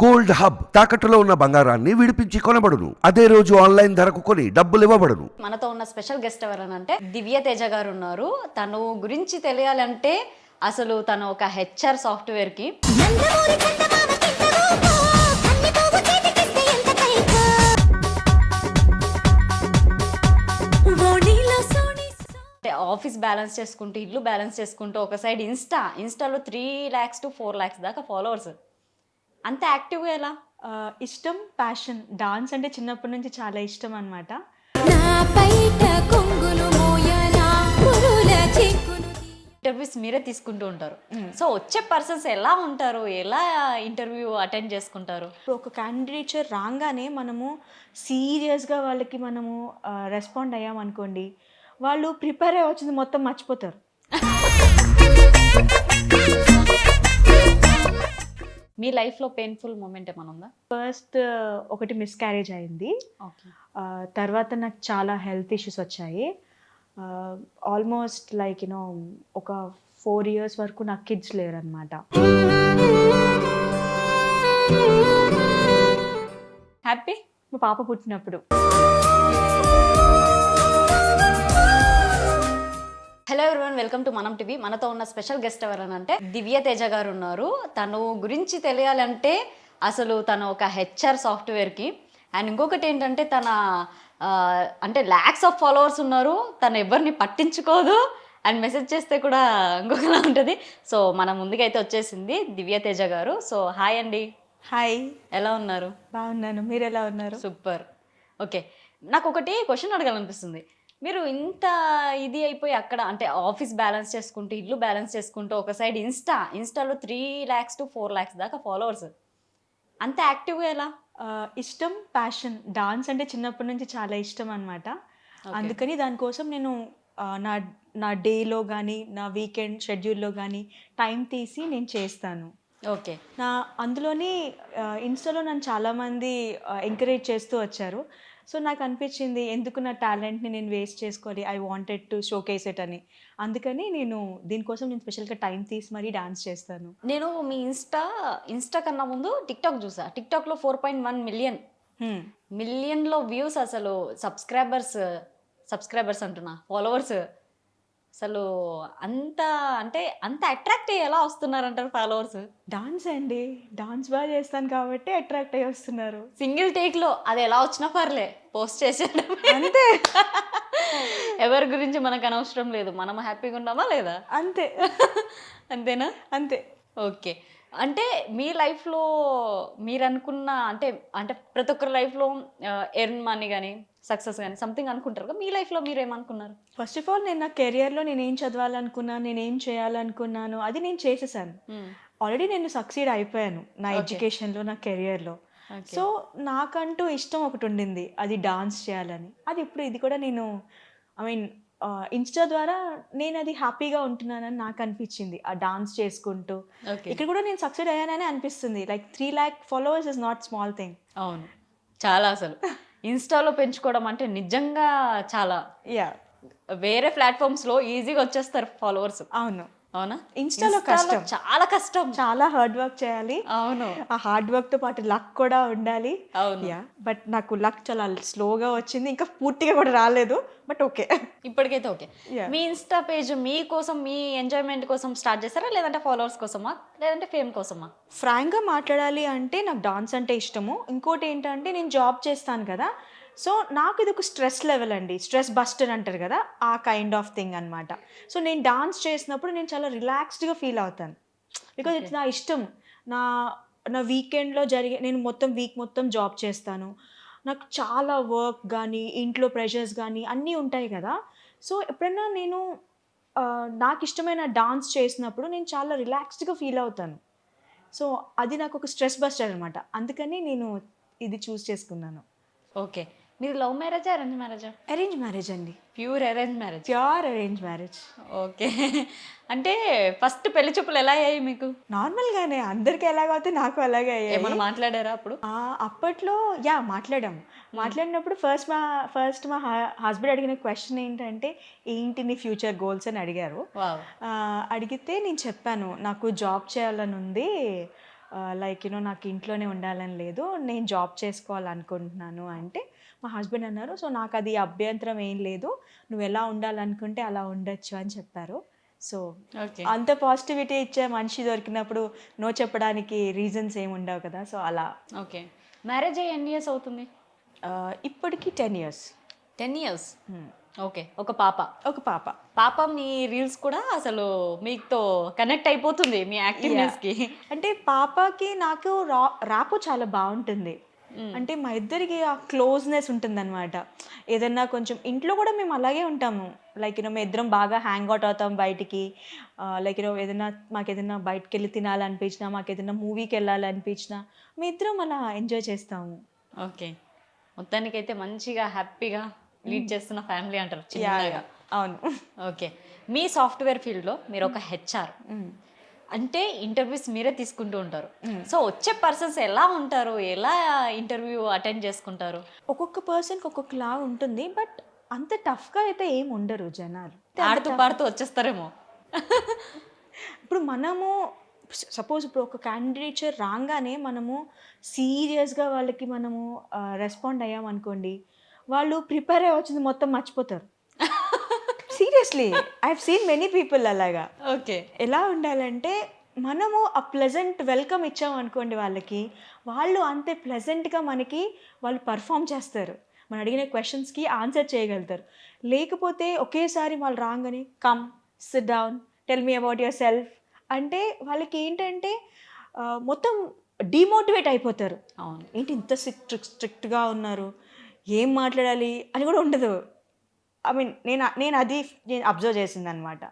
Gold hub తాకట్టులో ఉన్న బంగారాన్ని విడిపించి కొనబడును. అదే రోజు ఆన్లైన్ ధరకు కొని డబ్బులు ఇవ్వబడును. మనతో ఉన్న స్పెషల్ గెస్ట్ ఎవరనంటే దివ్య తేజ గారు ఉన్నారు తను గురించి తెలియాలంటే అసలు తను ఒక హెచ్ఆర్ సాఫ్ట్వేర్కి కి ఆఫీస్ బ్యాలెన్స్ చేసుకుంటూ ఇల్లు బ్యాలెన్స్ చేసుకుంటూ ఒక సైడ్ ఇన్స్టా. ఇన్స్టాలో three lakhs to four lakhs దాకా ఫాలోవర్స్. అంత యాక్టివ్గా ఎలా? ఇష్టం ప్యాషన్. డాన్స్ అంటే చిన్నప్పటి నుంచి చాలా ఇష్టం అనమాట నా పైట కొంగులు మోయనా పురుల చిక్కును తీయ. ఇంటర్వ్యూస్ మీరే తీసుకుంటూ ఉంటారు. సో వచ్చే పర్సన్స్ ఎలా ఉంటారు? ఎలా ఇంటర్వ్యూ అటెండ్ చేసుకుంటారు? ఒక క్యాండిడేచర్ రాగానే మనము సీరియస్గా వాళ్ళకి మనము రెస్పాండ్ అయ్యామనుకోండి వాళ్ళు ప్రిపేర్ అయ్యి వచ్చింది మొత్తం మర్చిపోతారు. మీ లైఫ్లో పెయిన్ఫుల్ మూమెంట్ ఏమైనా ఉందా? ఫస్ట్ ఒకటి మిస్క్యారేజ్ అయింది. ఆ, తర్వాత నాకు చాలా హెల్త్ ఇష్యూస్ వచ్చాయి. ఆల్మోస్ట్ లైక్ యూనో ఒక ఫోర్ ఇయర్స్ వరకు నాకు కిడ్స్ లేరనమాట హ్యాపీ మా పాప పుట్టినప్పుడు. Hello everyone welcome to Manam TV మనతో ఉన్న స్పెషల్ గెస్ట్ ఎవరనంటే దివ్య తేజ గారు ఉన్నారు తను గురించి తెలియాలంటే అసలు తను ఒక హెచ్ఆర్ సాఫ్ట్వేర్కి అండ్ ఇంకొకటి ఏంటంటే తన అంటే ల్యాక్స్ ఆఫ్ ఫాలోవర్స్ ఉన్నారు. తను ఎవరిని పట్టించుకోదు. అండ్ మెసేజ్ చేస్తే కూడా ఇంకొకలా ఉంటుంది. సో మన ముందుకైతే వచ్చేసింది దివ్య తేజ గారు. సో హాయ్ అండి. హాయ్ ఎలా ఉన్నారు? బాగున్నాను. మీరు ఎలా ఉన్నారు? సూపర్ ఓకే నాకు ఒకటి క్వశ్చన్ అడగాలనిపిస్తుంది. మీరు ఇంత ఇది అయిపోయి అక్కడ అంటే ఆఫీస్ బ్యాలెన్స్ చేసుకుంటూ ఇల్లు బ్యాలెన్స్ చేసుకుంటూ ఒక సైడ్ ఇన్స్టా ఇన్స్టాలో three lakhs to four lakhs దాకా ఫాలోవర్స్ అంత యాక్టివ్గా ఎలా? ఇష్టం ప్యాషన్ డాన్స్ అంటే చిన్నప్పటి నుంచి చాలా ఇష్టం అనమాట అందుకని దానికోసం నేను నా నా డేలో కానీ నా వీకెండ్ షెడ్యూల్లో కానీ టైం తీసి నేను చేస్తాను. ఓకే నా అందులోని ఇన్స్టాలో నన్ను చాలామంది ఎంకరేజ్ చేస్తూ వచ్చారు. సో నాకు అనిపించింది ఎందుకు నా టాలెంట్ని నేను వేస్ట్ చేసుకోవాలి I wanted to showcase it అని. అందుకని నేను దీనికోసం నేను స్పెషల్గా టైం తీసి మరీ డాన్స్ చేస్తాను. నేను మీ ఇన్స్టా ఇన్స్టా కన్నా ముందు టిక్టాక్ చూసా. టిక్టాక్లో ఫోర్ పాయింట్ వన్ మిలియన్. మిలియన్లో వ్యూస్ అసలు సబ్స్క్రైబర్స్ సబ్స్క్రైబర్స్ అంటున్నా ఫాలోవర్స్. అసలు అంత అంటే అంత అట్రాక్ట్ అయ్యి ఎలా వస్తున్నారంటారు ఫాలోవర్స్. డాన్స్ అండి. డాన్స్ బాగా చేస్తాను కాబట్టి అట్రాక్ట్ అయ్యి వస్తున్నారు. సింగిల్ టేక్లో అది ఎలా వచ్చినా పర్లే పోస్ట్ చేసేయడం అంతే. ఎవరి గురించి మనకు అనవసరం లేదు. మనం హ్యాపీగా ఉన్నామా లేదా? అంతే. అంతేనా? అంతే. ఓకే. అంటే మీ లైఫ్లో మీరు అనుకున్న అంటే అంటే ప్రతి ఒక్కరి లైఫ్లో ఎర్న్ మనీ కానీ సక్సెస్ కానీ సంథింగ్ అనుకుంటారు కదా మీ లైఫ్లో మీరు ఏమనుకున్నారు ఫస్ట్ ఆఫ్ ఆల్ నేను నా కెరియర్లో నేను ఏం చదవాలనుకున్నాను నేను ఏం చేయాలనుకున్నాను అది నేను చేసేసాను. ఆల్రెడీ నేను సక్సీడ్ అయిపోయాను నా. ఎడ్యుకేషన్లో నా కెరియర్లో. సో నాకంటూ ఇష్టం ఒకటి ఉండింది అది డాన్స్ చేయాలని. అది ఇప్పుడు ఇది కూడా నేను ఐ మీన్ ఇన్స్టా ద్వారా నేను అది హ్యాపీగా ఉంటున్నానని నాకు అనిపించింది ఆ డాన్స్ చేసుకుంటూ. ఇక్కడ కూడా నేను సక్సెడ్ అయ్యానని అనిపిస్తుంది like three lakh followers is not small thing అవును. చాలా అసలు. ఇన్స్టాలో పెంచుకోవడం అంటే నిజంగా చాలా యా వేరే ప్లాట్ఫామ్స్లో ఈజీగా వచ్చేస్తారు ఫాలోవర్స్ అవును. అవునా? ఇన్స్టాలో కష్టం. చాలా కష్టం. చాలా హార్డ్ వర్క్ చేయాలి. అవును. ఆ హార్డ్ వర్క్తో పాటు లక్ కూడా ఉండాలి. అవును. యా బట్ నాకు లక్ చాలా స్లోగా వచ్చింది. ఇంకా పూర్తిగా కూడా రాలేదు బట్ ఓకే ఇప్పటికైతే ఓకే. మీ ఇన్స్టా పేజ్ మీ కోసం మీ ఎంజాయ్మెంట్ కోసం స్టార్ట్ చేస్తారా లేదంటే ఫాలోవర్స్ కోసమా? లేదంటే ఫేమ్ కోసమా? ఫ్రాంక్గా మాట్లాడాలి అంటే నాకు డాన్స్ అంటే ఇష్టము. ఇంకోటి ఏంటంటే నేను జాబ్ చేస్తాను కదా సో నాకు ఇది ఒక స్ట్రెస్ లెవెల్ అండి. స్ట్రెస్ బస్టర్ అంటారు కదా ఆ కైండ్ ఆఫ్ థింగ్ అనమాట సో నేను డాన్స్ చేసినప్పుడు నేను చాలా రిలాక్స్డ్గా ఫీల్ అవుతాను. బికాజ్ ఇట్స్ నా ఇష్టం. నా నా వీకెండ్లో జరిగే నేను మొత్తం వీక్ మొత్తం జాబ్ చేస్తాను. నాకు చాలా వర్క్ కానీ ఇంట్లో ప్రెషర్స్ కానీ అన్నీ ఉంటాయి కదా. సో ఎప్పుడైనా నేను నాకు ఇష్టమైన డాన్స్ చేసినప్పుడు నేను చాలా రిలాక్స్డ్గా ఫీల్ అవుతాను. సో అది నాకు ఒక స్ట్రెస్ బస్టర్ అనమాట అందుకని నేను ఇది చూస్ చేసుకున్నాను. ఓకే మీరు లవ్ మ్యారేజా అరేంజ్ మ్యారేజా? అరేంజ్ మ్యారేజ్ అండి. Pure arrange marriage. Pure arrange marriage. Okay. అంటే ఫస్ట్ పెళ్ళి చూపులు ఎలా అయ్యాయి మీకు? నార్మల్గానే అందరికీ ఎలాగైతే నాకు అలాగే అయ్యాయి. ఏమైనా మాట్లాడారా అప్పుడు? అప్పట్లో యా మాట్లాడాం మాట్లాడినప్పుడు ఫస్ట్ మా ఫస్ట్ మా హస్బెండ్ అడిగిన క్వశ్చన్ ఏంటంటే ఏంటి నీ ఫ్యూచర్ గోల్స్ అని అడిగారు. అడిగితే నేను చెప్పాను నాకు జాబ్ చేయాలని ఉంది. లైక్ యూనో నాకు ఇంట్లోనే ఉండాలని లేదు. నేను జాబ్ చేసుకోవాలనుకుంటున్నాను. అంటే మా హస్బెండ్ అన్నారు. సో నాకు అది అభ్యంతరం ఏం లేదు. నువ్వు ఎలా ఉండాలనుకుంటే అలా ఉండొచ్చు అని చెప్పారు. So okay. అంత పాజిటివిటీ ఇచ్చే మనిషి దొరికినప్పుడు నో చెప్పడానికి రీజన్స్ ఏమి ఉండవు కదా. సో అలా. ఓకే. మ్యారేజ్ అయ్యి ఎన్ని ఇయర్స్ అవుతుంది? ఇప్పటికి ten years. Ten years? Okay. ఒక పాప? ఒక పాప. పాప మీ రీల్స్ కూడా అసలు మీతో కనెక్ట్ అయిపోతుంది మీ యాక్టివ్నెస్కి అంటే పాపకి నాకు రా ర్యాపు చాలా బాగుంటుంది. అంటే మా ఇద్దరికి ఆ క్లోజ్నెస్ ఉంటుందన్నమాట. ఏదన్నా కొంచెం ఇంట్లో కూడా మేము అలాగే ఉంటాము. లైక్ యూనో మేము ఇద్దరం బాగా హ్యాంగ్ అవుట్ అవుతాం బయటికి. లైక్ యూనో ఏదైనా మాకు ఏదైనా బయటకు వెళ్ళి తినాలనిపించినా మాకు ఏదైనా మూవీకి వెళ్ళాలనిపించినా మేము ఇద్దరం అలా ఎంజాయ్ చేస్తాము. ఓకే మొత్తానికైతే మంచిగా హ్యాపీగా లీడ్ చేస్తున్న ఫ్యామిలీ అంటారు అవును. ఓకే మీ సాఫ్ట్వేర్ ఫీల్డ్లో మీరు ఒక హెచ్ఆర్ అంటే ఇంటర్వ్యూస్ మీరే తీసుకుంటూ ఉంటారు. సో వచ్చే పర్సన్స్ ఎలా ఉంటారు? ఎలా ఇంటర్వ్యూ అటెండ్ చేసుకుంటారు? ఒక్కొక్క పర్సన్కి ఒక్కొక్కలా ఉంటుంది. బట్ అంత టఫ్గా అయితే ఏం ఉండరు జనాలు. ఆడుతూ పాడుతూ వచ్చేస్తారేమో. ఇప్పుడు మనము సపోజ్ ఇప్పుడు ఒక క్యాండిడేచర్ రాగానే మనము సీరియస్గా వాళ్ళకి మనము రెస్పాండ్ అయ్యాం అనుకోండి వాళ్ళు ప్రిపేర్ అయ్యి వచ్చింది మొత్తం మర్చిపోతారు. Seriously I have seen many people అలాగా. ఓకే. ఎలా ఉండాలంటే మనము ఆ ప్లెజెంట్ వెల్కమ్ ఇచ్చాం అనుకోండి వాళ్ళకి వాళ్ళు అంతే ప్లెజెంట్గా మనకి వాళ్ళు పర్ఫామ్ చేస్తారు. మనం అడిగిన క్వశ్చన్స్కి ఆన్సర్ చేయగలుగుతారు. లేకపోతే ఒకేసారి వాళ్ళు రాగానే come sit down tell me about yourself అంటే వాళ్ళకి ఏంటంటే మొత్తం డిమోటివేట్ అయిపోతారు. అవును. ఏంటి ఇంత స్ట్రిక్ట్ స్ట్రిక్ట్గా ఉన్నారు? ఏం మాట్లాడాలి? అని కూడా ఉండదు. ఐ మీన్ నేను నేను అది నేను అబ్జర్వ్ చేసింది అనమాట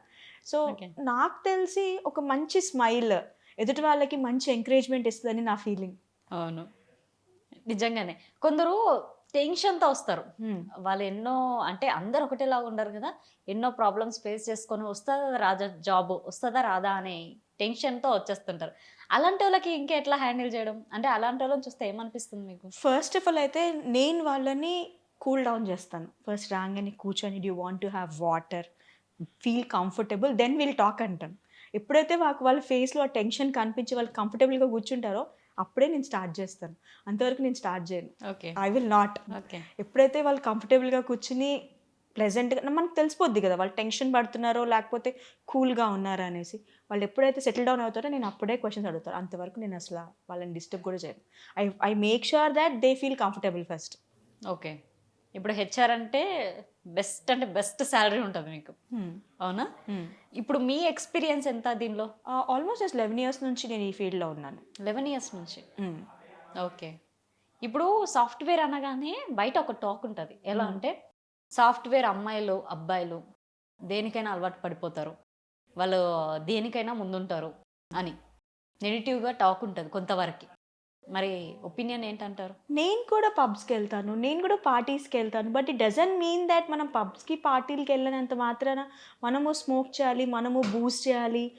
సో. నాకు తెలిసి ఒక మంచి స్మైల్ ఎదుటి వాళ్ళకి మంచి ఎంకరేజ్మెంట్ ఇస్తుందని నా ఫీలింగ్ అవును. నిజంగానే. కొందరు టెన్షన్తో వస్తారు. వాళ్ళు ఎన్నో అంటే అందరు ఒకటేలాగా ఉండరు కదా. ఎన్నో ప్రాబ్లమ్స్ ఫేస్ చేసుకొని వస్తుందా రాజా జాబ్ వస్తుందా రాదా అనే టెన్షన్తో వచ్చేస్తుంటారు. అలాంటి వాళ్ళకి ఇంకా ఎట్లా హ్యాండిల్ చేయడం? అంటే అలాంటి వాళ్ళని చూస్తే ఏమనిపిస్తుంది మీకు? ఫస్ట్ ఆఫ్ ఆల్ అయితే నేను వాళ్ళని కూల్ డౌన్ చేస్తాను. ఫస్ట్ రాగానే కూర్చొని do want to have water feel comfortable then will talk అంటాను. ఎప్పుడైతే వాళ్ళకి వాళ్ళ ఫేస్లో ఆ టెన్షన్ కనిపించి వాళ్ళు కంఫర్టబుల్గా కూర్చుంటారో అప్పుడే నేను స్టార్ట్ చేస్తాను. అంతవరకు నేను స్టార్ట్ చేయను. Okay. I will not okay. ఎప్పుడైతే వాళ్ళు కంఫర్టబుల్గా కూర్చుని ప్లెజెంట్గా మనకు తెలిసిపోద్ది కదా వాళ్ళు టెన్షన్ పడుతున్నారో లేకపోతే కూల్గా ఉన్నారా అనేసి. వాళ్ళు ఎప్పుడైతే సెటిల్ డౌన్ అవుతారో నేను అప్పుడే క్వశ్చన్స్ అడుగుతాను. అంతవరకు నేను అసలు వాళ్ళని డిస్టర్బ్ కూడా చేయను. I I make sure that they feel comfortable first okay. ఇప్పుడు హెచ్ఆర్ అంటే బెస్ట్ అంటే బెస్ట్ శాలరీ ఉంటుంది మీకు. అవునా? ఇప్పుడు మీ ఎక్స్పీరియన్స్ ఎంత దీనిలో? ఆల్మోస్ట్ జస్ట్ లెవెన్ ఇయర్స్ నుంచి నేను ఈ ఫీల్డ్లో ఉన్నాను. లెవెన్ ఇయర్స్ నుంచి? ఓకే ఇప్పుడు సాఫ్ట్వేర్ అనగానే బయట ఒక టాక్ ఉంటుంది. ఎలా అంటే సాఫ్ట్వేర్ అమ్మాయిలు అబ్బాయిలు దేనికైనా అలవాటు పడిపోతారు. వాళ్ళు దేనికైనా ముందుంటారు అని. నెగిటివ్గా టాక్ ఉంటుంది కొంతవరకు. మరి ఒపీనియన్ ఏంటంటారు? నేను కూడా పబ్స్కి వెళ్తాను. నేను కూడా పార్టీస్కి వెళ్తాను. But it doesn't mean that మనం పబ్స్కి పార్టీలకి వెళ్ళినంత మాత్రాన మనము స్మోక్ చేయాలి మనము బూస్ట్ చేయాలి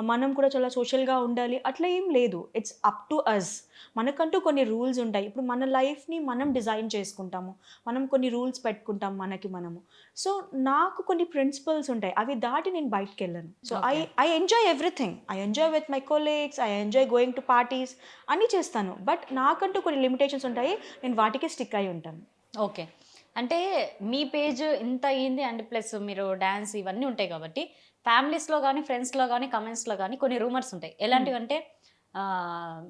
మనం కూడా చాలా సోషల్గా ఉండాలి. అట్లా ఏం లేదు. ఇట్స్ అప్ టు అస్ మనకంటూ కొన్ని రూల్స్ ఉంటాయి. ఇప్పుడు మన లైఫ్ని మనం డిజైన్ చేసుకుంటాము. మనం కొన్ని రూల్స్ పెట్టుకుంటాం మనకి మనము. సో నాకు కొన్ని ప్రిన్సిపల్స్ ఉంటాయి. అవి దాటి నేను బయటకు వెళ్ళాను so I I enjoy everything. I enjoy with my colleagues. I enjoy going to parties అన్నీ చేస్తాను. బట్ నాకంటూ కొన్ని లిమిటేషన్స్ ఉంటాయి. నేను వాటికి స్టిక్ అయి ఉంటాను. ఓకే. అంటే మీ పేజ్ ఇంత అయ్యింది అండ్ ప్లస్ మీరు డ్యాన్స్ ఇవన్నీ ఉంటాయి కాబట్టి ఫ్యామిలీస్లో కానీ ఫ్రెండ్స్లో కానీ కమెంట్స్లో కానీ కొన్ని రూమర్స్ ఉంటాయి. ఎలాంటివి అంటే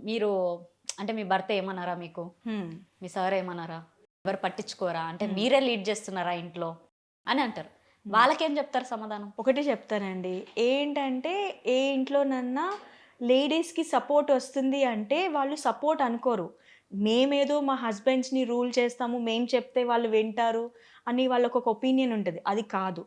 మీరు అంటే మీ భర్త ఏమన్నారా మీకు? మీ సార్ ఏమన్నారా? ఎవరు పట్టించుకోరా? అంటే మీరే లీడ్ చేస్తున్నారా ఇంట్లో? అని అంటారు. వాళ్ళకేం చెప్తారు సమాధానం? ఒకటి చెప్తానండి. ఏంటంటే ఏ ఇంట్లోనన్నా లేడీస్కి సపోర్ట్ వస్తుంది అంటే వాళ్ళు సపోర్ట్ అనుకోరు. మేమేదో మా హస్బెండ్స్ని రూల్ చేస్తాము మేము చెప్తే వాళ్ళు వింటారు అని వాళ్ళకు ఒక ఒపీనియన్ ఉంటుంది. అది కాదు.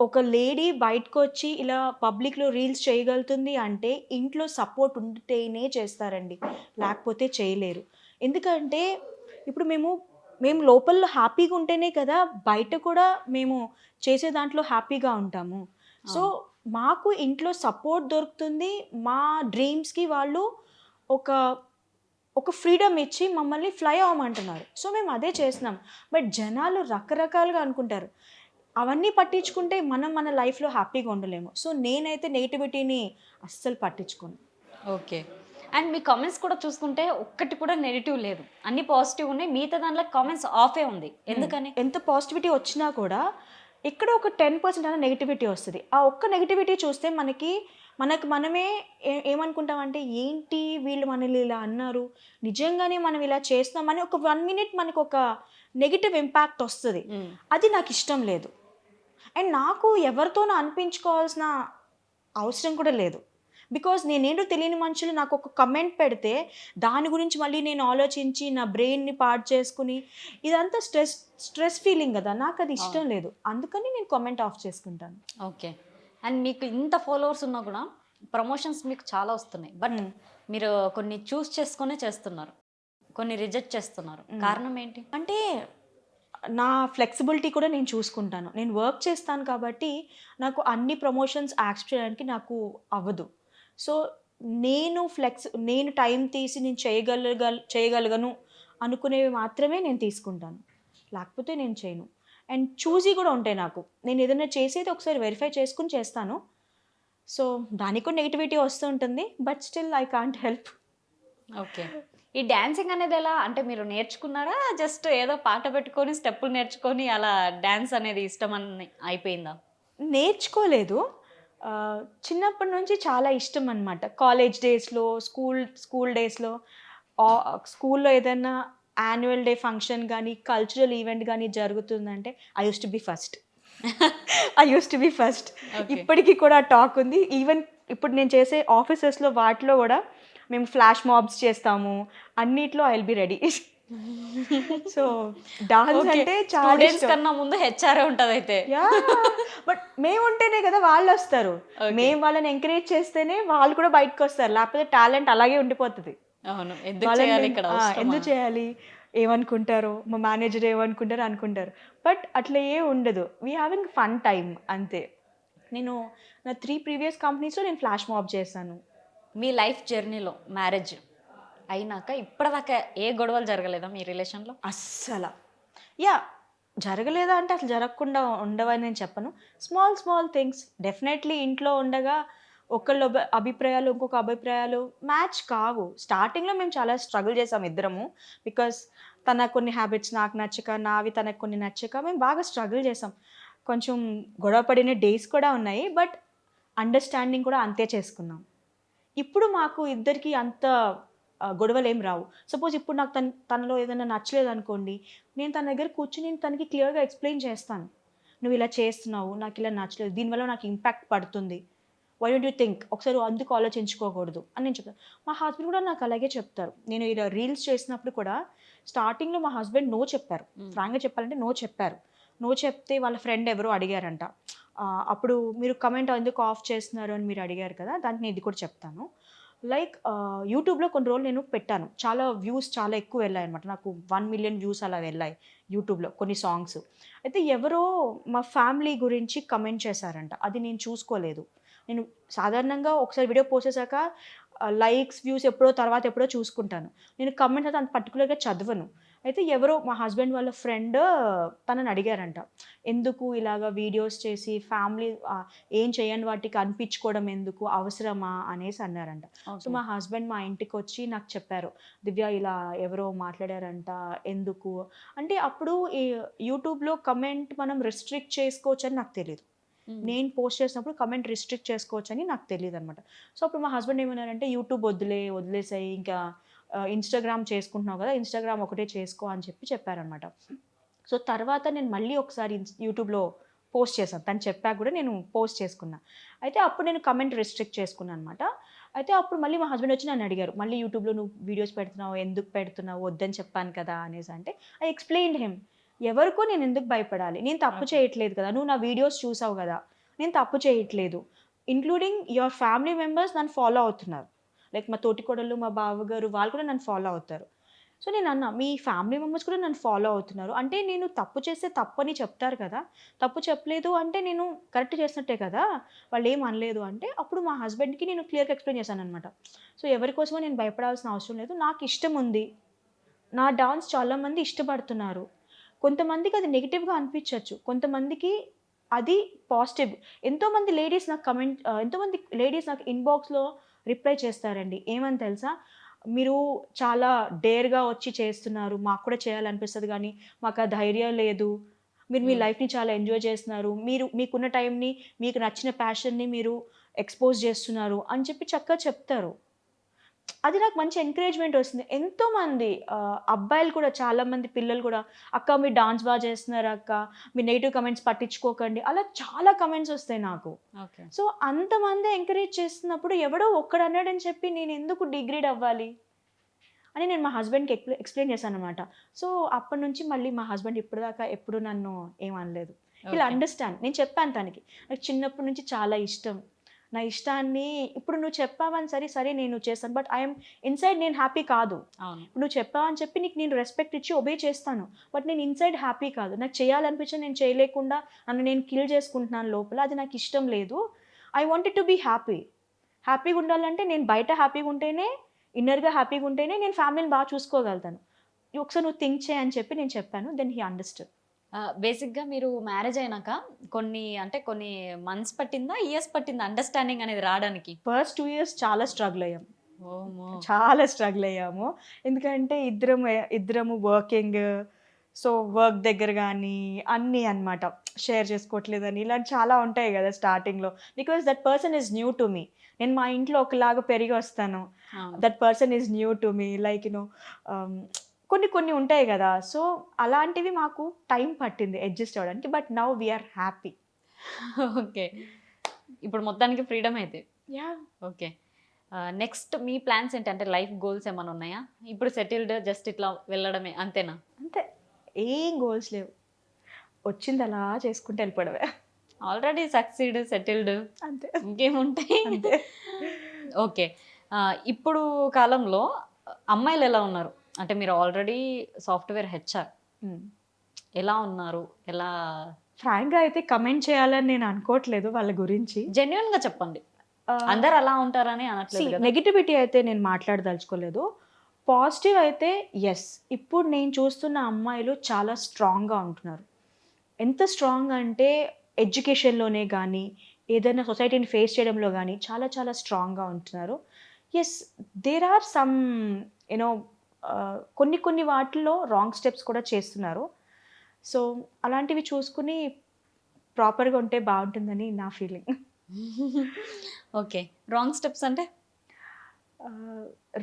ఒక్- లేడీ బయటకు వచ్చి ఇలా పబ్లిక్లో రీల్స్ చేయగలుగుతుంది అంటే ఇంట్లో సపోర్ట్ ఉంటేనే చేస్తారండి. లేకపోతే చేయలేరు. ఎందుకంటే ఇప్పుడు మేము మేము లోపల హ్యాపీగా ఉంటేనే కదా బయట కూడా మేము చేసే దాంట్లో హ్యాపీగా ఉంటాము. సో మాకు ఇంట్లో సపోర్ట్ దొరుకుతుంది. మా డ్రీమ్స్కి వాళ్ళు ఒక ఒక ఫ్రీడమ్ ఇచ్చి మమ్మల్ని ఫ్లై అవ్వమంటున్నారు సో మేము అదే చేస్తున్నాం. బట్ జనాలు రకరకాలుగా అనుకుంటారు. అవన్నీ పట్టించుకుంటే మనం మన లైఫ్లో హ్యాపీగా ఉండలేము. సో నేనైతే నెగిటివిటీని అస్సలు పట్టించుకోను. ఓకే. అండ్ మీ కామెంట్స్ కూడా చూసుకుంటే ఒక్కటి కూడా నెగిటివ్ లేదు. అన్ని పాజిటివ్ ఉన్నాయి. మిగతా దాంట్లో కామెంట్స్ ఆఫే ఉంది. ఎందుకని? ఎంత పాజిటివిటీ వచ్చినా కూడా ఇక్కడ ఒక టెన్ పర్సెంట్ అన్న నెగిటివిటీ వస్తుంది. ఆ ఒక్క నెగిటివిటీ చూస్తే మనకి మనకు మనమే ఏమనుకుంటామంటే ఏంటి వీళ్ళు మనల్ని ఇలా అన్నారు? నిజంగానే మనం ఇలా చేస్తున్నామని ఒక వన్ మినిట్ మనకు ఒక నెగిటివ్ ఇంపాక్ట్ వస్తుంది. అది నాకు ఇష్టం లేదు. అండ్ నాకు ఎవరితోనూ అనిపించుకోవాల్సిన అవసరం కూడా లేదు. బికాజ్ నేనేంటో తెలియని మనుషులు నాకు ఒక కమెంట్ పెడితే దాని గురించి మళ్ళీ నేను ఆలోచించి నా బ్రెయిన్ని పాడు చేసుకుని ఇదంతా స్ట్రెస్ స్ట్రెస్ ఫీలింగ్ కదా నాకు అది ఇష్టం లేదు. అందుకని నేను కామెంట్ ఆఫ్ చేసుకుంటాను. ఓకే అండ్ మీకు ఇంత ఫాలోవర్స్ ఉన్నా కూడా ప్రమోషన్స్ మీకు చాలా వస్తున్నాయి. బట్ మీరు కొన్ని చూస్ చేసుకునే చేస్తున్నారు. కొన్ని రిజెక్ట్ చేస్తున్నారు. కారణం ఏంటి? అంటే నా ఫ్లెక్సిబిలిటీ కూడా నేను చూసుకుంటాను. నేను వర్క్ చేస్తాను కాబట్టి నాకు అన్ని ప్రమోషన్స్ యాక్సెప్ట్ చేయడానికి నాకు అవ్వదు. సో నేను ఫ్లెక్స్ నేను టైం తీసి నేను చేయగలగ చేయగలగను అనుకునేవి మాత్రమే నేను తీసుకుంటాను. లేకపోతే నేను చేయను. అండ్ చూసి కూడా ఉంటాయి నాకు. నేను ఏదైనా చేసేది ఒకసారి వెరిఫై చేసుకుని చేస్తాను. సో దానికి కూడా నెగిటివిటీ వస్తూ ఉంటుంది. But still I can't help okay ఈ డాన్సింగ్ అనేది ఎలా? అంటే మీరు నేర్చుకున్నారా? జస్ట్ ఏదో పాట పెట్టుకొని స్టెప్పులు నేర్చుకొని అలా డాన్స్ అనేది ఇష్టం అని అయిపోయిందా? నేర్చుకోలేదు. చిన్నప్పటి నుంచి చాలా ఇష్టం అనమాట కాలేజ్ డేస్లో స్కూల్ స్కూల్ డేస్లో స్కూల్లో ఏదైనా యాన్యువల్ డే ఫంక్షన్ కానీ కల్చరల్ ఈవెంట్ కానీ జరుగుతుందంటే I use to be first I use to be first. ఇప్పటికీ కూడా టాక్ ఉంది. ఈవెన్ ఇప్పుడు నేను చేసే ఆఫీసెస్లో వాటిలో కూడా మేము ఫ్లాష్ మాబ్స్ చేస్తాము. అన్నిట్లో I will be ready so dance అంటే చాలా స్టూడెంట్స్. కన్నా ముందు హెచ్ఆర్ ఉంటది అయితే బట్ మేము ఉంటేనే కదా వాళ్ళు వస్తారు. మేము వాళ్ళని ఎంకరేజ్ చేస్తేనే వాళ్ళు కూడా బయటకు వస్తారు. లేకపోతే టాలెంట్ అలాగే ఉండిపోతుంది. అవును. ఎందుకు చేయాలి ఏమనుకుంటారో? మా మేనేజర్ ఏమనుకుంటారో? అనుకుంటారు. బట్ అట్లా ఏ ఉండదు. వీ హ్యావింగ్ ఫన్ టైం అంతే. నేను నా త్రీ ప్రీవియస్ కంపెనీస్లో నేను ఫ్లాష్ మాబ్ చేశాను. మీ లైఫ్ జర్నీలో మ్యారేజ్ అయినాక ఇప్పటిదాకా ఏ గొడవలు జరగలేదా మీ రిలేషన్లో? అస్సలు. యా జరగలేదా అంటే అసలు జరగకుండా ఉండవని నేను చెప్పను. స్మాల్ స్మాల్ థింగ్స్ డెఫినెట్లీ ఇంట్లో ఉండగా ఒకళ్ళ అభి- అభిప్రాయాలు ఇంకొక అభిప్రాయాలు మ్యాచ్ కావు. స్టార్టింగ్లో మేము చాలా స్ట్రగుల్ చేసాం ఇద్దరము బికాస్ తన కొన్ని హ్యాబిట్స్ నాకు నచ్చక నావి తనకు కొన్ని నచ్చక మేము బాగా స్ట్రగుల్ చేసాం. కొంచెం గొడవ పడిన డేస్ కూడా ఉన్నాయి బట్ అండర్స్టాండింగ్ కూడా అంతే చేసుకున్నాం. ఇప్పుడు మాకు ఇద్దరికి అంత గొడవలు ఏం రావు. సపోజ్ ఇప్పుడు నాకు తన తనలో ఏదైనా నచ్చలేదు అనుకోండి నేను తన దగ్గర కూర్చుని నేను తనకి క్లియర్గా ఎక్స్ప్లెయిన్ చేస్తాను. నువ్వు ఇలా చేస్తున్నావు నాకు ఇలా నచ్చలేదు దీనివల్ల నాకు ఇంపాక్ట్ పడుతుంది. వై డోంట్ యూ థింక్ ఒకసారి అందుకు ఆలోచించుకోకూడదు అని నేను చెప్తాను. మా హస్బెండ్ కూడా నాకు అలాగే చెప్తారు. నేను ఇలా రీల్స్ చేసినప్పుడు కూడా స్టార్టింగ్లో మా హస్బెండ్ నో చెప్పారు. ఫ్రాంక్గా చెప్పాలంటే నో చెప్పారు. నో చెప్తే వాళ్ళ ఫ్రెండ్ ఎవరో అడిగారంట. అప్పుడు మీరు కమెంట్ ఎందుకు ఆఫ్ చేస్తున్నారు అని మీరు అడిగారు కదా దానికి నేను ఇది కూడా చెప్తాను. లైక్ యూట్యూబ్లో కొన్ని రోజులు నేను పెట్టాను. చాలా వ్యూస్ చాలా ఎక్కువ వెళ్ళాయి అనమాట నాకు వన్ మిలియన్ వ్యూస్ అలా వెళ్ళాయి యూట్యూబ్లో కొన్ని సాంగ్స్ అయితే ఎవరో మా ఫ్యామిలీ గురించి కమెంట్ చేశారంట. అది నేను చూసుకోలేదు. నేను సాధారణంగా ఒకసారి వీడియో పోస్ట్ చేశాక లైక్స్ వ్యూస్ ఎప్పుడో తర్వాత ఎప్పుడో చూసుకుంటాను. నేను కమెంట్ అయితే అంత పర్టికులర్గా చదవను. అయితే ఎవరో మా హస్బెండ్ వాళ్ళ ఫ్రెండ్ తనని అడిగారంట. ఎందుకు ఇలాగ వీడియోస్ చేసి ఫ్యామిలీ ఏం చేయని వాటికి అనిపించుకోవడం ఎందుకు? అవసరమా? అనేసి అన్నారంట. సో మా హస్బెండ్ మా ఇంటికి వచ్చి నాకు చెప్పారు. దివ్య ఇలా ఎవరో మాట్లాడారంట. ఎందుకు? అంటే అప్పుడు ఈ యూట్యూబ్లో కమెంట్ మనం రిస్ట్రిక్ట్ చేసుకోవచ్చు అని నాకు తెలియదు నేను పోస్ట్ చేసినప్పుడు కమెంట్ రిస్ట్రిక్ట్ చేసుకోవచ్చు అని నాకు తెలియదు అనమాట సో అప్పుడు మా హస్బెండ్ ఏమన్నారంటే యూట్యూబ్ వదిలే వదిలేసాయి ఇంకా ఇన్స్టాగ్రామ్ చేసుకుంటున్నావు కదా ఇన్స్టాగ్రామ్ ఒకటే చేసుకో అని చెప్పి చెప్పారనమాట సో తర్వాత నేను మళ్ళీ ఒకసారి యూట్యూబ్లో పోస్ట్ చేశాను. తను చెప్పాక కూడా నేను పోస్ట్ చేసుకున్నా. అయితే అప్పుడు నేను కమెంట్ రిస్ట్రిక్ట్ చేసుకున్నాను అనమాట అయితే అప్పుడు మళ్ళీ మా హస్బెండ్ వచ్చి నన్ను అడిగారు. మళ్ళీ యూట్యూబ్లో నువ్వు వీడియోస్ పెడుతున్నావు ఎందుకు పెడుతున్నావు వద్దని చెప్పాను కదా అనేసి అంటే ఐ ఎక్స్ప్లెయిన్ హిమ్ ఎవరికో నేను ఎందుకు భయపడాలి? నేను తప్పు చేయట్లేదు కదా నువ్వు నా వీడియోస్ చూసావు కదా నేను తప్పు చేయట్లేదు. ఇంక్లూడింగ్ యువర్ ఫ్యామిలీ మెంబర్స్ నన్ను ఫాలో అవుతున్నారు. లైక్ మా తోటికోడళ్ళు మా బావగారు వాళ్ళు కూడా నన్ను ఫాలో అవుతారు. సో నేను అన్న మీ ఫ్యామిలీ మెంబర్స్ కూడా నన్ను ఫాలో అవుతున్నారు. అంటే నేను తప్పు చేస్తే తప్పు అని చెప్తారు కదా తప్పు చెప్పలేదు అంటే నేను కరెక్ట్ చేసినట్టే కదా వాళ్ళు ఏం అనలేదు అంటే అప్పుడు మా హస్బెండ్కి నేను క్లియర్గా ఎక్స్ప్లెయిన్ చేశాను అనమాట సో ఎవరి కోసమో నేను భయపడాల్సిన అవసరం లేదు. నాకు ఇష్టం ఉంది. నా డాన్స్ చాలామంది ఇష్టపడుతున్నారు. కొంతమందికి అది నెగిటివ్గా అనిపించవచ్చు కొంతమందికి అది పాజిటివ్ ఎంతోమంది లేడీస్ నాకు కమెంట్ ఎంతోమంది లేడీస్ నాకు ఇన్బాక్స్లో రిప్లై చేస్తారండి. ఏమని తెలుసా? మీరు చాలా డేర్గా వచ్చి చేస్తున్నారు. మాకు కూడా చేయాలనిపిస్తుంది కానీ మాకు ఆ ధైర్యం లేదు. మీరు మీ Hmm. లైఫ్ని చాలా ఎంజాయ్ చేస్తున్నారు. మీరు మీకున్న టైంని మీకు నచ్చిన ప్యాషన్ని మీరు ఎక్స్పోజ్ చేస్తున్నారు అని చెప్పి చక్కగా చెప్తారు. అది నాకు మంచి ఎంకరేజ్మెంట్ వస్తుంది ఎంతోమంది అబ్బాయిలు కూడా చాలామంది పిల్లలు కూడా అక్క మీరు డాన్స్ బాగా చేస్తున్నారు అక్క మీరు నెగిటివ్ కమెంట్స్ పట్టించుకోకండి. అలా చాలా కమెంట్స్ వస్తాయి నాకు. సో అంతమంది ఎంకరేజ్ చేస్తున్నప్పుడు ఎవడో ఒక్కడు అన్నాడని చెప్పి నేను ఎందుకు డిగ్రీడ్ అవ్వాలి? అని నేను మా హస్బెండ్కి ఎక్స్ప్లె ఎక్స్ప్లెయిన్ చేశాను అనమాట సో అప్పటి నుంచి మళ్ళీ మా హస్బెండ్ ఇప్పటిదాకా ఎప్పుడు నన్ను ఏమనలేదు ఇలా అండర్స్టాండ్ నేను చెప్పాను తనకి. నాకు చిన్నప్పటి నుంచి చాలా ఇష్టం. నా ఇష్టాన్ని ఇప్పుడు నువ్వు చెప్పావని సరే సరే నేను చేస్తాను. బట్ ఐఎమ్ ఇన్సైడ్ నేను హ్యాపీ కాదు. నువ్వు చెప్పావని చెప్పి నీకు నేను రెస్పెక్ట్ ఇచ్చి ఒబే చేస్తాను. బట్ నేను ఇన్సైడ్ హ్యాపీ కాదు. నాకు చేయాలనిపించి నేను చేయలేకుండా నన్ను నేను కిల్ చేసుకుంటున్నాను లోపల. అది నాకు ఇష్టం లేదు. I wanted to be happy హ్యాపీగా ఉండాలంటే నేను బయట హ్యాపీగా ఉంటేనే ఇన్నర్గా హ్యాపీగా ఉంటేనే నేను ఫ్యామిలీని బాగా చూసుకోగలుగుతాను. ఒకసారి నువ్వు థింక్ చేయి అని చెప్పి నేను చెప్పాను. దెన్ హీ అండర్స్టాండ్ బేసిక్గా మీరు మ్యారేజ్ అయినాక కొన్ని అంటే కొన్ని మంత్స్ పట్టిందా ఇయర్స్ పట్టిందా అండర్స్టాండింగ్ అనేది రావడానికి? ఫస్ట్ టూ ఇయర్స్ చాలా స్ట్రగుల్ అయ్యాం. చాలా స్ట్రగుల్ అయ్యాము. ఎందుకంటే ఇద్దరం ఇద్దరము వర్కింగ్ సో వర్క్ దగ్గర కానీ అన్నీ అన్నమాట. షేర్ చేసుకోవట్లేదని. ఇలాంటి చాలా ఉంటాయి కదా స్టార్టింగ్లో because that person is new to me నేను మా ఇంట్లో ఒకలాగా పెరిగి వస్తాను. That person is new to me like you know కొన్ని కొన్ని ఉంటాయి కదా. సో అలాంటివి మాకు టైం పట్టింది అడ్జస్ట్ అవ్వడానికి. But now we are happy. Okay. ఇప్పుడు మొత్తానికి ఫ్రీడమ్ అయితే? యా. ఓకే. నెక్స్ట్ మీ ప్లాన్స్ ఏంటి? అంటే లైఫ్ గోల్స్ ఏమైనా ఉన్నాయా? ఇప్పుడు సెటిల్డ్ జస్ట్ ఇట్లా వెళ్ళడమే అంతేనా? అంతే. ఏం గోల్స్ లేవు. వచ్చింది అలా చేసుకుంటే వెళ్ళిపోవడమే. ఆల్రెడీ సక్సీడ్ సెటిల్డ్ అంతే. ఇంకేముంటాయి? అంతే. ఓకే. ఇప్పుడు కాలంలో అమ్మాయిలు ఎలా ఉన్నారు? అంటే మీరు ఆల్రెడీ సాఫ్ట్వేర్ హెచ్ఆర్ ఎలా ఉన్నారు? ఎలా ఫ్రాంక్గా అయితే కమెంట్ చేయాలని నేను అనుకోవట్లేదు వాళ్ళ గురించి. జెన్యున్గా చెప్పండి. అందరు అలా ఉంటారని అనట్లేదు నెగిటివిటీ అయితే నేను మాట్లాడదలుచుకోలేదు. పాజిటివ్ అయితే ఎస్ ఇప్పుడు నేను చూస్తున్న అమ్మాయిలు చాలా స్ట్రాంగ్గా ఉంటున్నారు. ఎంత స్ట్రాంగ్ అంటే ఎడ్యుకేషన్లోనే కానీ ఏదైనా సొసైటీని ఫేస్ చేయడంలో కానీ చాలా చాలా స్ట్రాంగ్గా ఉంటున్నారు. Yes there are some you know కొన్ని కొన్ని వాటిల్లో రాంగ్ స్టెప్స్ కూడా చేస్తున్నారు. సో అలాంటివి చూసుకుని ప్రాపర్గా ఉంటే బాగుంటుందని నా ఫీలింగ్ ఓకే రాంగ్ స్టెప్స్ అంటే?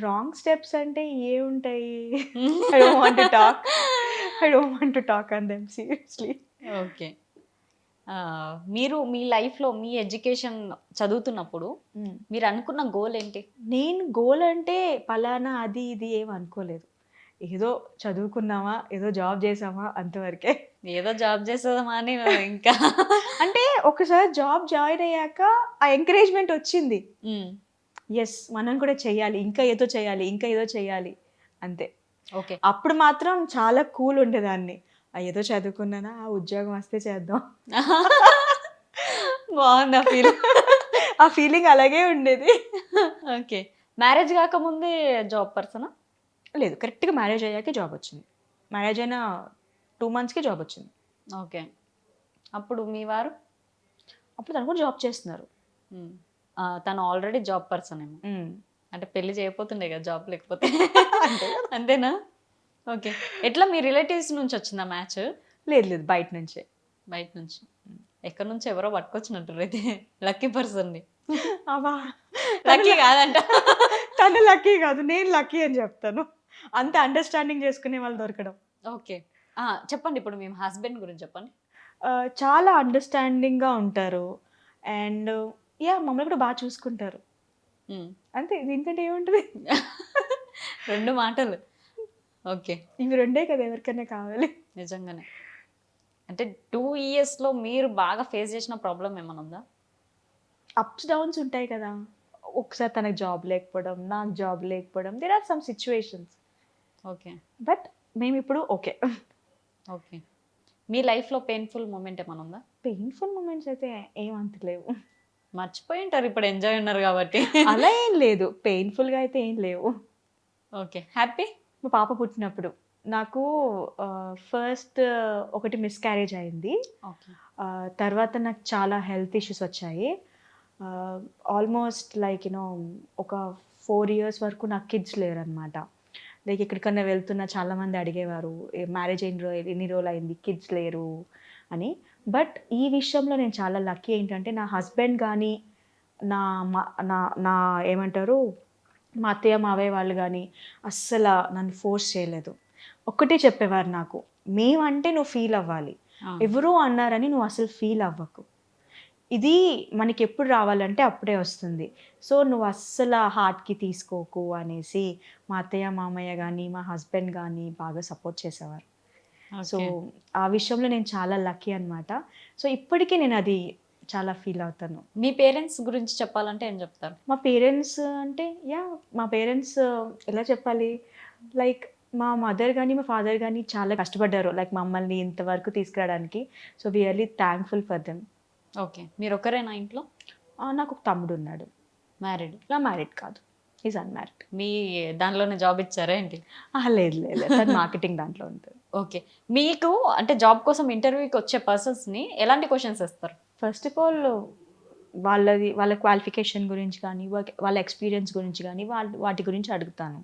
రాంగ్ స్టెప్స్ అంటే ఏముంటాయి? I don't want to talk I don't want to talk on them seriously okay మీరు మీ లైఫ్లో మీ ఎడ్యుకేషన్ చదువుతున్నప్పుడు మీరు అనుకున్న గోల్ ఏంటి? నేను గోల్ అంటే పలానా అది ఇది ఏం అనుకోలేదు. ఏదో చదువుకున్నామా ఏదో జాబ్ చేసామా అంతవరకే. ఏదో జాబ్ చేసేదమా అని ఇంకా. అంటే ఒకసారి జాబ్ జాయిన్ అయ్యాక ఆ ఎంకరేజ్మెంట్ వచ్చింది. ఎస్ మనం కూడా చేయాలి ఇంకా ఏదో చేయాలి ఇంకా ఏదో చేయాలి. అంతే. ఓకే. అప్పుడు మాత్రం చాలా కూల్ ఉండేదాన్ని. ఏదో చదువుకున్నానా? ఆ ఉద్యోగం వస్తే చేద్దాం. బాగుంది ఆ ఫీల్ ఆ ఫీలింగ్ అలాగే ఉండేది. ఓకే. మ్యారేజ్ కాకముందే జాబ్ పర్సనా? లేదు కరెక్ట్గా మ్యారేజ్ అయ్యాకే జాబ్ వచ్చింది. మ్యారేజ్ అయిన టూ మంత్స్కి జాబ్ వచ్చింది. ఓకే. అప్పుడు మీ వారు? అప్పుడు తను కూడా జాబ్ చేస్తున్నారు. తను ఆల్రెడీ జాబ్ పర్సన్ ఏమో. అంటే పెళ్ళి చేయకపోతుండే కదా జాబ్ లేకపోతే. అంతేనా? ఓకే. ఎట్లా మీ రిలేటివ్స్ నుంచి వచ్చిందా మ్యాచ్? లేదు లేదు. బయట నుంచే. బయట నుంచి. ఎక్కడి నుంచి ఎవరో పట్టుకొచ్చినట్టు అయితే లక్కీ పర్సన్ని. అవా లక్కీ కాదంట. తను లక్కీ కాదు. నేను లక్కీ అని చెప్తాను. అంత అండర్స్టాండింగ్ చేసుకునే వాళ్ళు దొరకడం. ఓకే. చెప్పండి ఇప్పుడు మేము హస్బెండ్ గురించి చెప్పండి. చాలా అండర్స్టాండింగ్గా ఉంటారు. అండ్ యా మమ్మల్ని కూడా బాగా చూసుకుంటారు. అంతే. దీనికంటే ఏముంటుంది? రెండు మాటలు. ఓకే. ఇవి రెండే కదా ఎవరికైనా కావాలి. నిజంగానే. అంటే టూ ఇయర్స్లో మీరు బాగా ఫేస్ చేసిన ప్రాబ్లం ఏమైనా ఉందా? అప్స్ డౌన్స్ ఉంటాయి కదా. ఒకసారి తనకు జాబ్ లేకపోవడం నాకు జాబ్ లేకపోవడం there are some situations okay. But మేము ఇప్పుడు ఓకే. ఓకే. మీ లైఫ్లో పెయిన్ఫుల్ మూమెంట్ ఏమైనా ఉందా? పెయిన్ఫుల్ మూమెంట్స్ అయితే ఏమంత లేవు. మర్చిపోయి ఉంటారు ఇప్పుడు ఎంజాయ్ ఉన్నారు కాబట్టి. అలా ఏం లేదు. పెయిన్ఫుల్గా అయితే ఏం లేవు. ఓకే. హ్యాపీ మా పాప పుట్టినప్పుడు. నాకు ఫస్ట్ ఒకటి మిస్క్యారేజ్ అయింది. తర్వాత నాకు చాలా హెల్త్ ఇష్యూస్ వచ్చాయి. ఆల్మోస్ట్ లైక్ యూనో ఒక ఫోర్ ఇయర్స్ వరకు నాకు కిడ్స్ లేరనమాట లైక్ ఎక్కడికన్నా వెళ్తున్నా చాలామంది అడిగేవారు మ్యారేజ్ అయిన రోజు ఎన్ని రోజులు అయింది కిడ్స్ లేరు? అని. బట్ ఈ విషయంలో నేను చాలా లక్కీ ఏంటంటే నా హస్బెండ్ కానీ నా మా నా నా ఏమంటారు మా అత్తయ్య మావయ్య వాళ్ళు కానీ అస్సలు నన్ను ఫోర్స్ చేయలేదు. ఒక్కటే చెప్పేవారు నాకు మేమంటే నువ్వు ఫీల్ అవ్వాలి. ఎవరో అన్నారని నువ్వు అసలు ఫీల్ అవ్వకు. ఇది మనకి ఎప్పుడు రావాలంటే అప్పుడే వస్తుంది. సో నువ్వు అస్సలు హార్ట్కి తీసుకోకు అనేసి మా అత్తయ్య మామయ్య కానీ మా హస్బెండ్ కానీ బాగా సపోర్ట్ చేసేవారు. సో ఆ విషయంలో నేను చాలా లక్కీ అనమాట సో ఇప్పటికీ నేను అది చాలా ఫీల్ అవుతాను. మీ పేరెంట్స్ గురించి చెప్పాలంటే ఏం చెప్తారు? మా పేరెంట్స్ అంటే యా మా పేరెంట్స్ ఎలా చెప్పాలి? లైక్ మా మదర్ కానీ మా ఫాదర్ కానీ చాలా కష్టపడ్డారు. లైక్ మమ్మల్ని ఇంతవరకు తీసుకురావడానికి. So really thankful for them okay మీరు ఒక్కరేనా ఇంట్లో? నాకు ఒక తమ్ముడు ఉన్నాడు. మ్యారీడ్ నా మ్యారీడ్ కాదు. ఈజ్ అన్మ్యారీడ్ మీ దానిలోనే జాబ్ ఇచ్చారా ఏంటి? లేదు లేదు తను మార్కెటింగ్ దాంట్లో ఉంటుంది ఓకే మీకు అంటే జాబ్ కోసం ఇంటర్వ్యూకి వచ్చే పర్సన్స్ని ఎలాంటి క్వశ్చన్స్ ఇస్తారు ఫస్ట్ ఆఫ్ ఆల్ వాళ్ళది వాళ్ళ క్వాలిఫికేషన్ గురించి కానీ వాళ్ళ- ఎక్స్పీరియన్స్ గురించి కానీ వాళ్ళ వాటి గురించి అడుగుతాను.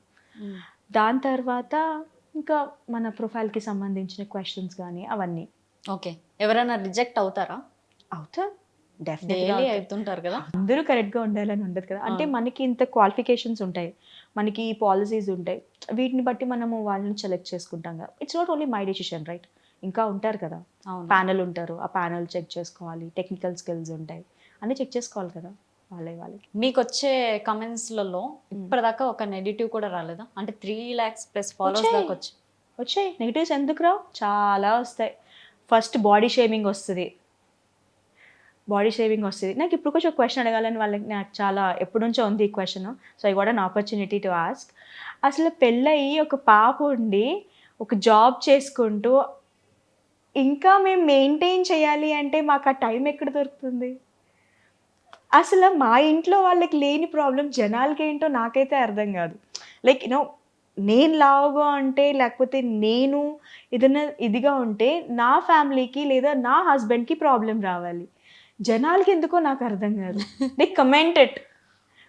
దాని తర్వాత ఇంకా మన ప్రొఫైల్కి సంబంధించిన క్వశ్చన్స్ కానీ అవన్నీ. ఓకే ఎవరైనా రిజెక్ట్ అవుతారా? అవుతా. డైలీ డెఫినెట్లీ అవుతుంటారు కదా. అందరూ కరెక్ట్గా ఉండాలని ఉండదు కదా. అంటే మనకి ఇంత క్వాలిఫికేషన్స్ ఉంటాయి. మనకి పాలసీస్ ఉంటాయి. వీటిని బట్టి మనము వాళ్ళని సెలెక్ట్ చేసుకుంటాం కదా. It's not only my decision right ఇంకా ఉంటారు కదా. ప్యానల్ ఉంటారు. ఆ ప్యానల్ చెక్ చేసుకోవాలి. టెక్నికల్ స్కిల్స్ ఉంటాయి. అన్నీ చెక్ చేసుకోవాలి కదా వాళ్ళే వాళ్ళకి మీకు వచ్చే కమెంట్స్లలో ఇప్పటిదాకా ఒక నెగిటివ్ కూడా రాలేదా? అంటే త్రీ ల్యాక్స్ ప్లస్ ఫాలోవర్స్. దాకా వచ్చి వచ్చాయి. నెగిటివ్స్ ఎందుకు రావు? చాలా వస్తాయి. ఫస్ట్ బాడీ షేమింగ్ వస్తుంది. బాడీ షేవింగ్ వస్తుంది. నాకు ఇప్పుడు కొంచెం క్వశ్చన్ అడగాలని వాళ్ళకి నాకు చాలా ఎప్పటి నుంచో ఉంది ఈ question so I got an opportunity to ask అసలు పెళ్ళయి ఒక పాప ఉండి ఒక జాబ్ చేసుకుంటూ ఇంకా మేము మెయింటైన్ చేయాలి అంటే మాకు ఆ టైం ఎక్కడ దొరుకుతుంది? అసలు మా ఇంట్లో వాళ్ళకి లేని ప్రాబ్లం జనాలకి ఏంటో నాకైతే అర్థం కాదు. లైక్ యూనో నేను లావుగా ఉంటే లేకపోతే నేను ఏదైనా ఇదిగా ఉంటే నా ఫ్యామిలీకి లేదా నా హస్బెండ్కి ప్రాబ్లం రావాలి. జనాలకి ఎందుకో నాకు అర్థం కాదు. They comment it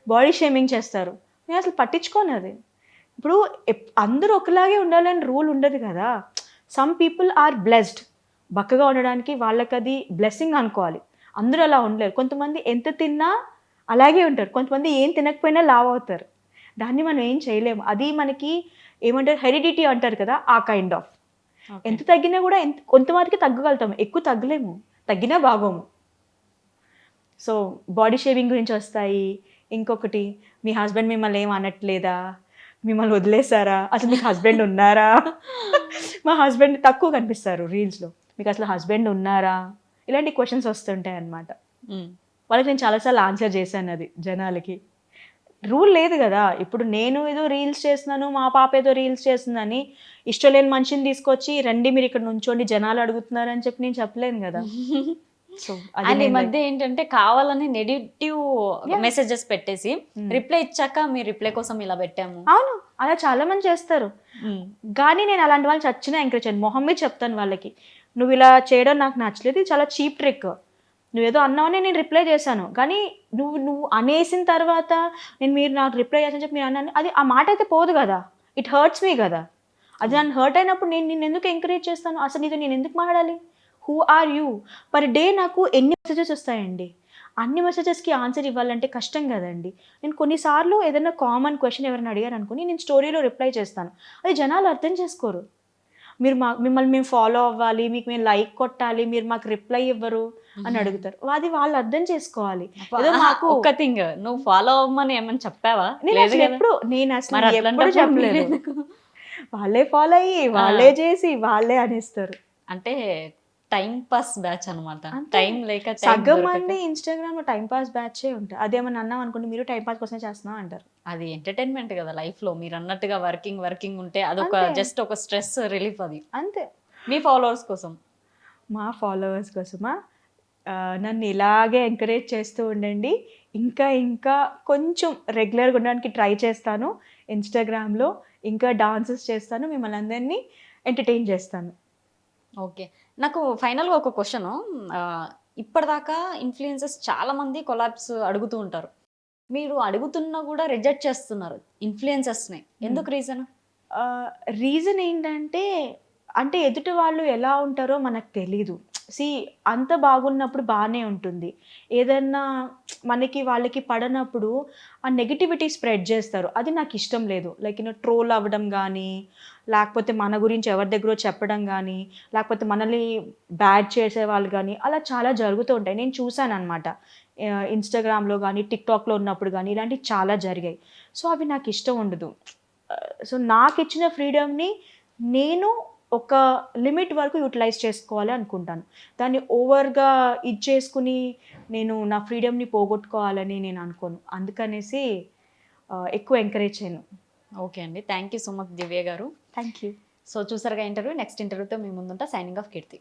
body shaming చేస్తారు. నేను అసలు పట్టించుకోను అది. ఇప్పుడు ఎప్- అందరూ ఒకలాగే ఉండాలని రూల్ ఉండదు కదా. సమ్ పీపుల్ ఆర్ బ్లెస్డ్ బక్కగా ఉండడానికి వాళ్ళకి అది బ్లెస్సింగ్ అనుకోవాలి. అందరూ అలా ఉండలేరు. కొంతమంది ఎంత తిన్నా అలాగే ఉంటారు. కొంతమంది ఏం తినకపోయినా లావ్ అవుతారు. దాన్ని మనం ఏం చేయలేము. అది మనకి ఏమంటారు? హెరిడిటీ అంటారు కదా ఆ కైండ్ ఆఫ్ ఎంత తగ్గినా కూడా ఎంత కొంతమందికి తగ్గగలుగుతాము. ఎక్కువ తగ్గలేము. తగ్గినా బాగోము. సో బాడీ షేవింగ్ గురించి వస్తాయి. ఇంకొకటి మీ హస్బెండ్ మిమ్మల్ని ఏం అనట్లేదా? మిమ్మల్ని వదిలేసారా అసలు మీకు హస్బెండ్ ఉన్నారా? మా హస్బెండ్ తక్కువ కనిపిస్తారు రీల్స్లో మీకు అసలు హస్బెండ్ ఉన్నారా? ఇలాంటి క్వశ్చన్స్ వస్తుంటాయి అన్నమాట. మ్మ్. వాళ్ళకి నేను చాలాసార్లు ఆన్సర్ చేశాను అది జనాలకి. రూల్ లేదు కదా. ఇప్పుడు నేను ఏదో రీల్స్ చేస్తున్నాను మా పాప ఏదో రీల్స్ చేస్తుందని ఇష్టం లేని మనిషిని తీసుకొచ్చి రండి మీరు ఇక్కడ నుంచోండి జనాలు అడుగుతున్నారు అని చెప్పి నేను చెప్పలేను కదా. సో అండ్ ఈ మధ్య ఏంటంటే కావాలని నెగిటివ్ మెసేజెస్ పెట్టేసి రిప్లై ఇచ్చాక మీ రిప్లై కోసం ఇలా పెట్టాము. అవును. అలా చాలా మంది చేస్తారు. మ్మ్. కానీ నేను అలాంటి వాళ్ళు చచ్చినా ఎంకరేజ్ మొహం మీద చెప్తాను వాళ్ళకి. నువ్వు ఇలా చేయడం నాకు నచ్చలేదు ఇది చాలా చీప్ ట్రిక్. నువ్వేదో అన్నావని నేను రిప్లై చేశాను. కానీ నువ్వు నువ్వు అనేసిన తర్వాత నేను మీరు నాకు రిప్లై చేశాను చెప్పి మీరు అన్నాను. అది ఆ మాట అయితే పోదు కదా. ఇట్ హర్ట్స్ మీ కదా. అది నన్ను హర్ట్ అయినప్పుడు నేను నేను ఎందుకు ఎంకరేజ్ చేస్తాను? అసలు నీతో నేను ఎందుకు మాట్లాడాలి? Who are you per day నాకు ఎన్ని మెసేజెస్ వస్తాయండి? అన్ని మెసేజెస్కి ఆన్సర్ ఇవ్వాలంటే కష్టం కదండి. నేను కొన్నిసార్లు ఏదైనా కామన్ క్వశ్చన్ ఎవరైనా అడిగారు అనుకుని నేను స్టోరీలో రిప్లై చేస్తాను. అది జనాలు అర్థం చేసుకోరు. మీరు మా మిమ్మల్ని మేము ఫాలో అవ్వాలి మీకు మేము లైక్ కొట్టాలి మీరు మాకు రిప్లై ఇవ్వరు అని అడుగుతారు. అది వాళ్ళు అర్థం చేసుకోవాలి. ఏదో మాకు ఒక్క థింగ్ నువ్వు ఫాలో అవ్వమని ఏమని చెప్పావా? నేను అసలు. ఎప్పుడు నేను అసలు ఎప్పుడు చెప్పలేదు? వాళ్ళే ఫాలో అయ్యి వాళ్ళే చేసి వాళ్ళే అనేస్తారు. అంటే టైం పాస్ బ్యాచ్ అనమాట. టైం లేక సగం. మంది ఇన్స్టాగ్రామ్లో టైం పాస్ బ్యాచే ఉంటారు అదేమన్నా అన్నాం అనుకోండి మీరు టైం పాస్ కోసమే చేస్తున్నాం అంటారు. అది ఎంటర్టైన్మెంట్ కదా లైఫ్లో మీరు అన్నట్టుగా వర్కింగ్ వర్కింగ్ ఉంటే అదొక. జస్ట్ ఒక స్ట్రెస్ రిలీఫ్ అది. అంతే. మీ ఫాలోవర్స్ కోసం? మా ఫాలోవర్స్ కోసమా? నన్ను ఇలాగే ఎంకరేజ్ చేస్తూ ఉండండి. ఇంకా ఇంకా కొంచెం రెగ్యులర్గా ఉండడానికి ట్రై చేస్తాను. ఇన్స్టాగ్రామ్లో ఇంకా డాన్సెస్ చేస్తాను. మిమ్మల్ని అందరినీ ఎంటర్టైన్ చేస్తాను. ఓకే. నాకు ఫైనల్గా ఒక క్వశ్చన్ ఇప్పటిదాకా ఇన్ఫ్లుయెన్సెస్ చాలా మంది కొలాబ్స్ అడుగుతూ ఉంటారు. మీరు అడుగుతున్నా కూడా రిజెక్ట్ చేస్తున్నారు ఇన్ఫ్లుయెన్సెస్ని ఎందుకు రీజన్ రీజన్ ఏంటంటే అంటే ఎదుటి వాళ్ళు ఎలా ఉంటారో మనకు తెలీదు. సి అంత బాగున్నప్పుడు బాగానే ఉంటుంది. ఏదన్నా మనకి వాళ్ళకి పడనప్పుడు ఆ నెగిటివిటీ స్ప్రెడ్ చేస్తారు. అది నాకు ఇష్టం లేదు. లైక్ ట్రోల్ అవ్వడం కానీ లేకపోతే మన గురించి ఎవరి దగ్గర చెప్పడం కానీ లేకపోతే మనల్ని బ్యాడ్ చేసే వాళ్ళు కానీ అలా చాలా జరుగుతూ ఉంటాయి. నేను చూశాను అనమాట ఇన్స్టాగ్రామ్లో కానీ టిక్టాక్లో ఉన్నప్పుడు కానీ ఇలాంటివి చాలా జరిగాయి. సో అవి నాకు ఇష్టం ఉండదు. సో నాకు ఇచ్చిన ఫ్రీడమ్ని నేను ఒక లిమిట్ వరకు యూటిలైజ్ చేసుకోవాలి అనుకుంటాను. దాన్ని ఓవర్గా ఇది చేసుకుని నేను నా ఫ్రీడమ్ని పోగొట్టుకోవాలని నేను అనుకోను. అందుకనేసి ఎక్కువ ఎంకరేజ్ చేయను. ఓకే అండి. Thank you so much Divya గారు. థ్యాంక్ యూ సో చూసారుగా ఇంటర్వ్యూ. నెక్స్ట్ ఇంటర్వ్యూతో మీ ముందుంటా. Signing off Keerthi